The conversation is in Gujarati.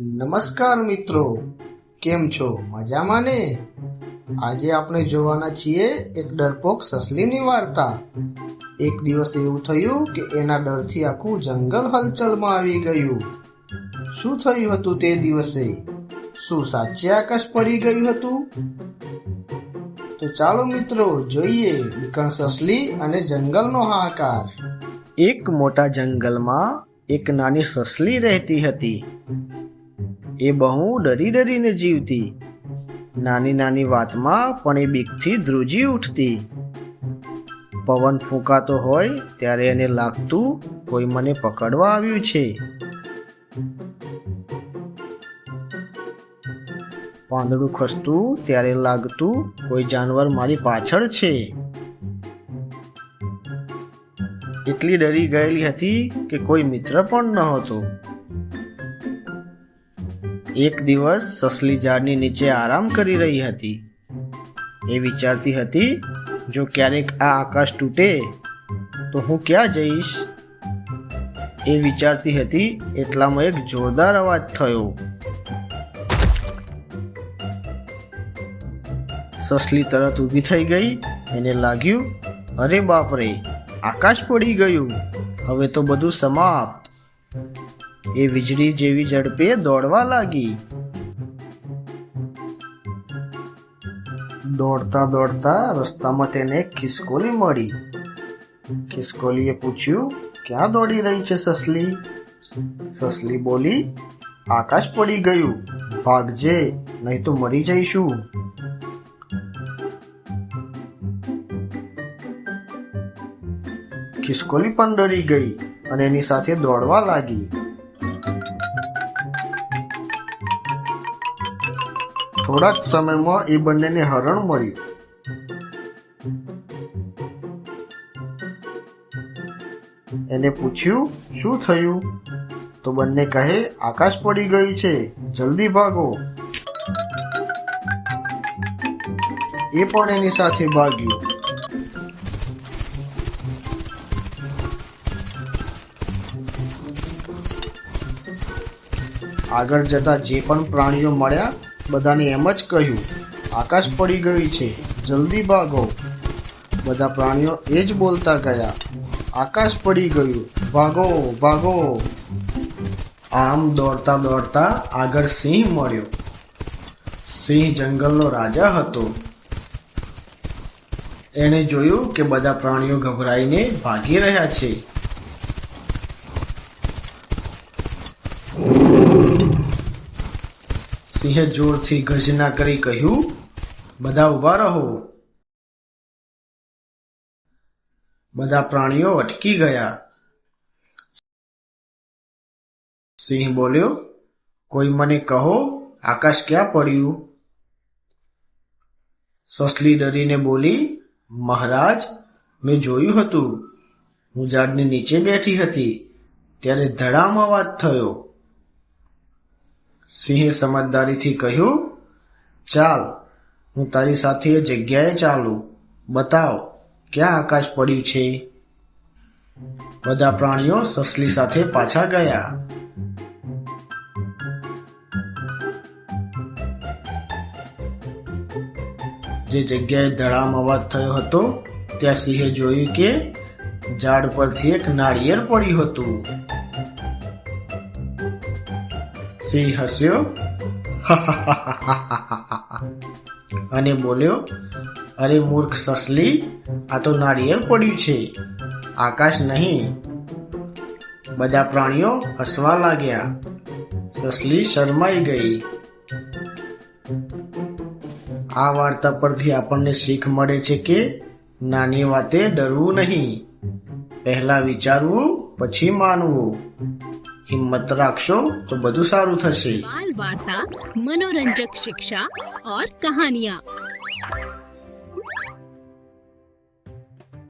નમસ્કાર મિત્રો. કેમ છો? મજામાં ને? આજે આપણે જોવાના છીએ એક ડરપોક સસલીની વાર્તા. એક દિવસ એવું થયું કે એના ડરથી આખું જંગલ હલચલમાં આવી ગયું. શું થયું હતું તે દિવસે? શું સાચે આકાશ પડી ગયું હતું? તો ચાલો મિત્રો, જોઈએ વિકણ સસલી અને જંગલનો હાહાકાર. એક મોટા જંગલમાં એક નાની સસલી રહેતી હતી. એ બહુ ડરી ડરીને જીવતી. નાની નાની વાતમાં પણ એ બીકથી ધ્રુજી ઉઠતી. પવન ફૂંકાતો હોય ત્યારે એને લાગતું કોઈ મને પકડવા આવ્યું છે. પાંદડું ખસતું ત્યારે લાગતું કોઈ જાનવર મારી પાછળ છે. એટલી ડરી ગયેલી હતી કે કોઈ મિત્ર પણ નહોતો. એક દિવસ સસલી ઝાડની નીચે આરામ કરી રહી હતી. એ વિચારતી હતી, જો ક્યારેક આ આકાશ તૂટે, તો હું ક્યાં જઈશ? એ વિચારતી હતી, એટલામાં એક જોરદાર અવાજ થયો. સસલી તરત ઊભી થઈ ગઈ, એને લાગ્યું, અરે બાપરે, આકાશ પડી ગયું. હવે તો બધું સમાપ્ત. એ વીજળી જેવી ઝડપે દોડવા લાગી. દોડતા દોડતા રસ્તામાં તેને ખિસકોલી મળી. ખિસકોલીએ પૂછ્યું, ક્યાં દોડી રહી છે સસલી? સસલી બોલી, આકાશ પડી ગયું. ભાગજે, નહીં તો મરી જઈશું. ખિસકોલી પણ ડરી ગઈ અને એની સાથે દોડવા લાગી. થોડા જ સમયમાં એ બંનેને હરણ મળ્યું. એને પૂછ્યું, શું થયું? તો બંને કહે, આકાશ પડી ગઈ છે, જલ્દી ભાગો. એ પણ એની સાથે ભાગ્યું. આગળ જતા જે પણ પ્રાણીઓ મળ્યા બધાને એમ જ કહ્યું, આકાશ પડી ગયું છે, જલ્દી ભાગો. બધા પ્રાણીઓ એ જ બોલતા ગયા, આકાશ પડી ગયું, ભાગો ભાગો. આમ દોડતા દોડતા આગળ સિંહ મળ્યો. સિંહ જંગલનો રાજા હતો. એણે જોયું કે બધા પ્રાણીઓ ગભરાઈને ભાગી રહ્યા છે. સિંહે જોરથી ગર્જના કરી કહ્યું, બધા ઊભા રહો. બધા પ્રાણીઓ અટકી ગયા. સિંહ બોલ્યો, કોઈ મને કહો, આકાશ ક્યાં પડ્યું? સસલી ડરીને બોલી, મહારાજ, મેં જોયું હતું. હું ઝાડની નીચે બેઠી હતી. ત્યારે ધડામ અવાજ થયો. સિંહે સમજદારીથી કહ્યું, ચાલ, હું તારી સાથે જગ્યાએ ચાલું. બતાવ, ક્યાં આકાશ પડ્યું છે? બધા પ્રાણીઓ સસલી સાથે પાછા ગયા. જે જગ્યાએ ધડામ અવાજ થયો હતો, ત્યાં સિંહે જોયું કે ઝાડ પરથી એક નાળિયેર પડ્યું હતું. સિંહ હસ્યો અને બોલ્યો, અરે મૂર્ખ સસલી, આ તો નાળિયેર પડ્યું છે. આકાશ નહીં. બધા પ્રાણીઓ હસવા લાગ્યા. સસલી શરમાઈ ગઈ. આ વાર્તા પરથી આપણને શીખ મળે છે કે નાની વાતે ડરવું નહીં. પહેલા વિચારવું, પછી માનવું. હિંમત રાખશો તો બધું સારું થશે. બાલ વાર્તા મનોરંજક શિક્ષા ઓર કહાનિયા.